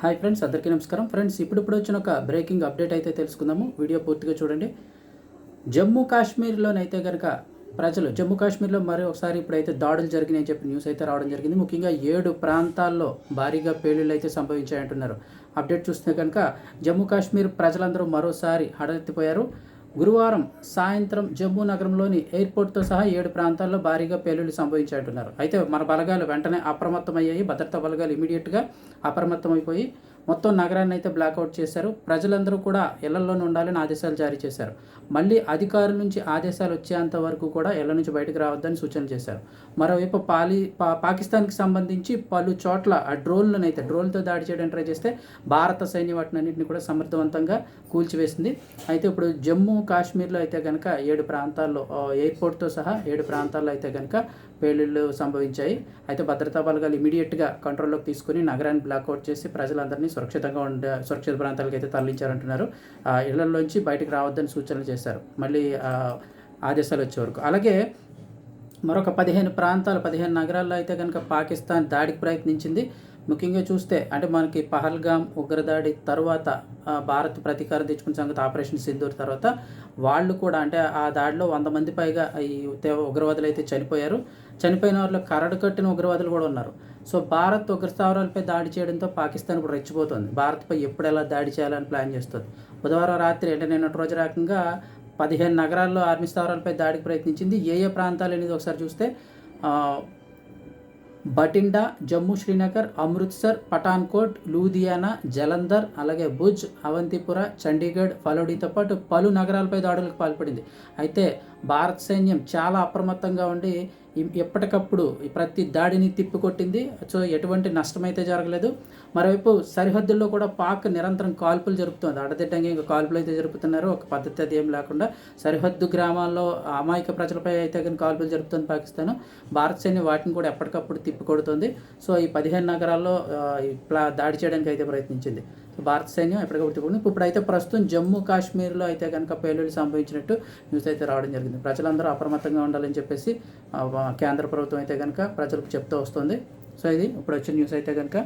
Hi friends అందరికీ నమస్కారం. Friends ఇప్పుడిప్పుడు వచ్చిన ఒక బ్రేకింగ్ అప్డేట్ అయితే తెలుసుకుందాము. వీడియో పూర్తిగా చూడండి. జమ్మూ కాశ్మీర్లోనైతే కనుక ప్రజలు జమ్మూ కాశ్మీర్లో మరొకసారి ఇప్పుడైతే దాడులు జరిగినాయని చెప్పి న్యూస్ అయితే రావడం జరిగింది. ముఖ్యంగా ఏడు ప్రాంతాల్లో భారీగా పేలుళ్ళు అయితే సంభవించాయంటున్నారు. అప్డేట్ చూస్తే కనుక జమ్మూ కాశ్మీర్ ప్రజలందరూ మరోసారి హడెత్తిపోయారు గురువారం సాయంత్రం జమ్మూ నగరంలోని ఎయిర్పోర్ట్తో సహా ఏడు ప్రాంతాల్లో భారీగా పేలుళ్ళు సంభవించాయంటున్నారు. అయితే మన బలగాలు వెంటనే అప్రమత్తమయ్యాయి. భద్రతా బలగాలు ఇమీడియట్గా అప్రమత్తమైపోయి మొత్తం నగరాన్ని అయితే బ్లాక్అవుట్ చేశారు. ప్రజలందరూ కూడా ఇళ్ళలోనే ఉండాలని ఆదేశాలు జారీ చేశారు. మళ్ళీ అధికారుల నుంచి ఆదేశాలు వచ్చేంత వరకు కూడా ఇళ్ళ నుంచి బయటకు రావద్దని సూచనలు చేశారు. మరోవైపు పాలి పా పాకిస్తాన్కి సంబంధించి పలు చోట్ల ఆ డ్రోన్లను అయితే డ్రోన్తో దాడి చేయడానికి ట్రై చేస్తే భారత సైన్యం వాటినన్నింటినీ కూడా సమర్థవంతంగా కూల్చివేసింది. అయితే ఇప్పుడు జమ్మూ కాశ్మీర్లో అయితే కనుక ఏడు ప్రాంతాల్లో ఎయిర్పోర్ట్తో సహా ఏడు ప్రాంతాల్లో అయితే కనుక పేలుళ్ళు సంభవించాయి. అయితే భద్రతా బలగాలు ఇమీడియట్గా కంట్రోల్లోకి తీసుకుని నగరాన్ని బ్లాక్అవుట్ చేసి ప్రజలందరినీ సురక్షితంగా ఉండే సురక్షిత ప్రాంతాలకు అయితే తరలించారంటున్నారు. ఆ, ఇళ్ళలోంచి బయటకు రావద్దని సూచనలు చేశారు. మళ్ళీ ఆదేశాలు వచ్చే వరకు. అలాగే మరొక పదిహేను ప్రాంతాలు పదిహేను నగరాల్లో అయితే కనుక పాకిస్తాన్ దాడికి ప్రయత్నించింది. ముఖ్యంగా చూస్తే అంటే మనకి పహల్గామ్ ఉగ్రదాడి తర్వాత భారత్ ప్రతీకారం తెచ్చుకున్న సంగతి ఆపరేషన్ సింధూర్ తర్వాత వాళ్ళు కూడా అంటే ఆ దాడిలో వంద మంది పైగా ఈ ఉగ్రవాదులు అయితే చనిపోయారు. చనిపోయిన వాళ్ళు కరడు కట్టిన ఉగ్రవాదులు కూడా ఉన్నారు. సో భారత్ ఉగ్ర స్థావరాలపై దాడి చేయడంతో పాకిస్తాన్ ఇప్పుడు రెచ్చిపోతుంది. భారత్పై ఎప్పుడు ఎలా దాడి చేయాలని ప్లాన్ చేస్తుంది. బుధవారం రాత్రి అంటే నిన్నటి రోజు రకంగా పదిహేను నగరాల్లో ఆర్మీ స్థావరాలపై దాడికి ప్రయత్నించింది. ఏ ఏ ప్రాంతాలు అనేది ఒకసారి చూస్తే బటిండా జమ్మూ శ్రీనగర్ అమృత్సర్ పఠాన్కోట్ లూధియానా జలంధర్ అలాగే భుజ్ అవంతిపుర చండీగఢ్ ఫలోడితో పాటు పలు నగరాలపై దాడులకు పాల్పడింది. అయితే భారత సైన్యం చాలా అప్రమత్తంగా ఉండి ఎప్పటికప్పుడు ప్రతి దాడిని తిప్పికొట్టింది. సో ఎటువంటి నష్టమైతే జరగలేదు. మరోవైపు సరిహద్దుల్లో కూడా పాక్ నిరంతరం కాల్పులు జరుపుతోంది. అడదిడ్డంగా ఇంకా కాల్పులు అయితే జరుపుతున్నారు. ఒక పద్ధతి అది ఏం లేకుండా సరిహద్దు గ్రామాల్లో అమాయక ప్రజలపై అయితే కానీ కాల్పులు జరుపుతుంది పాకిస్తాన్. భారత సైన్యం వాటిని కూడా ఎప్పటికప్పుడు తిప్పికొడుతుంది. సో ఈ పదిహేను నగరాల్లో ప్లా దాడి చేయడానికి అయితే ప్రయత్నించింది. భారత సైన్యం ఎప్పటికప్పుడు తిప్పుకుంది ఇప్పుడైతే ప్రస్తుతం జమ్మూ కాశ్మీర్లో అయితే కనుక పేలుళ్ళు సంభవించినట్టు న్యూస్ అయితే రావడం జరిగింది. ప్రజలందరూ అప్రమత్తంగా ఉండాలని చెప్పేసి కేంద్ర ప్రభుత్వం అయితే కనుక ప్రజలకు చెప్తూ వస్తుంది. సో ఇది ఇప్పుడు వచ్చిన న్యూస్ అయితే కనుక